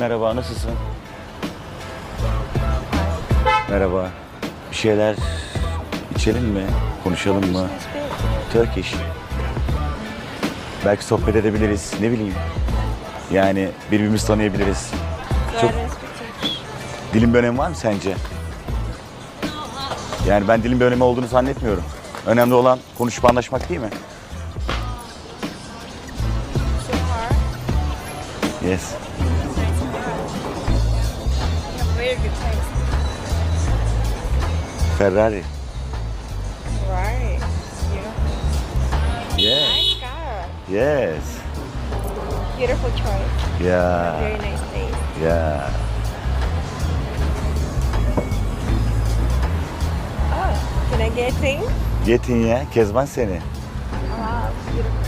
Merhaba, nasılsın? Merhaba. Bir şeyler içelim mi? Konuşalım mı? Turkish. Belki sohbet edebiliriz. Ne bileyim. Yani birbirimizi tanıyabiliriz. Çok dilin bir önemi var mı sence? Yani ben dilin bir önemi olduğunu zannetmiyorum. Önemli olan konuşup anlaşmak değil mi? Yes. Very good taste. Ferrari. Right. Beautiful. Yes. Nice car. Yes. Beautiful choice. Yeah. Very nice taste. Yeah. Oh, can I get in? Getin ya. Kezban seni. Wow, beautiful.